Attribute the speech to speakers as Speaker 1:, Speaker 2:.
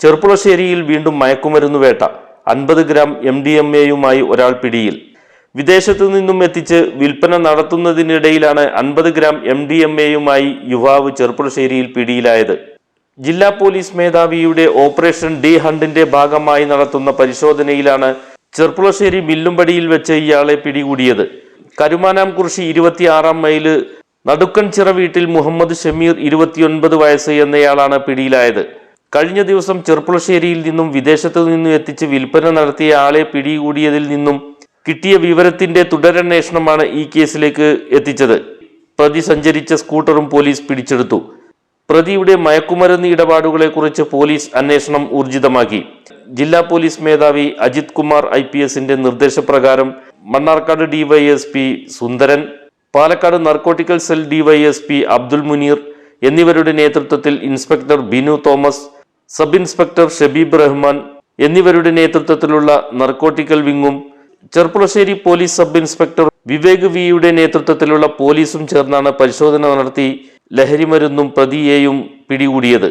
Speaker 1: ചെർപ്പുളശ്ശേരിയിൽ വീണ്ടും മയക്കുമരുന്ന് വേട്ട. അൻപത് ഗ്രാം എം ഡി എം എയുമായി ഒരാൾ പിടിയിൽ. വിദേശത്തു നിന്നും എത്തിച്ച് വിൽപ്പന നടത്തുന്നതിനിടയിലാണ് അൻപത് ഗ്രാം എം ഡി എം എയുമായി യുവാവ് ചെർപ്പുളശ്ശേരിയിൽ പിടിയിലായത്. ജില്ലാ പോലീസ് മേധാവിയുടെ ഓപ്പറേഷൻ ഡി ഹണ്ടിന്റെ ഭാഗമായി നടത്തുന്ന പരിശോധനയിലാണ് ചെർപ്പുളശ്ശേരി മില്ലുംപടിയിൽ വെച്ച് ഇയാളെ പിടികൂടിയത്. കരുമാനാംകുറിശി ഇരുപത്തിയാറാം മൈൽ നടുക്കൻചിറ വീട്ടിൽ മുഹമ്മദ് ഷമീർ ഇരുപത്തിയൊൻപത് വയസ്സ് എന്നയാളാണ് പിടിയിലായത്. കഴിഞ്ഞ ദിവസം ചെർപ്പുളശ്ശേരിയിൽ നിന്നും വിദേശത്തു നിന്നും എത്തിച്ച് വിൽപ്പന നടത്തിയ ആളെ പിടികൂടിയതിൽ നിന്നും കിട്ടിയ വിവരത്തിന്റെ തുടരന്വേഷണമാണ് ഈ കേസിലേക്ക് എത്തിച്ചത്. പ്രതി സഞ്ചരിച്ച സ്കൂട്ടറും പോലീസ് പിടിച്ചെടുത്തു. പ്രതിയുടെ മയക്കുമരുന്ന് ഇടപാടുകളെക്കുറിച്ച് പോലീസ് അന്വേഷണം ഊർജിതമാക്കി. ജില്ലാ പോലീസ് മേധാവി അജിത് കുമാർ ഐ പി എസിന്റെ നിർദ്ദേശപ്രകാരം Mannarkkad DYSP Sundaran Palakkad narcotic cell DYSP Abdul Muneer എന്നിവരുടെ നേതൃത്വത്തിൽ inspector Binu Thomas sub inspector Shabeeb Rahman എന്നിവരുടെ നേതൃത്വത്തിലുള്ള narcotic വിങ്ങും Cherpulassery police sub inspector Vivek വിയുടെ നേതൃത്വത്തിലുള്ള പോലീസും ചേർന്നാണ് പരിശോധന നടത്തി ലഹരിമരുന്നും പ്രതിയെയും പിടികൂടിയത്.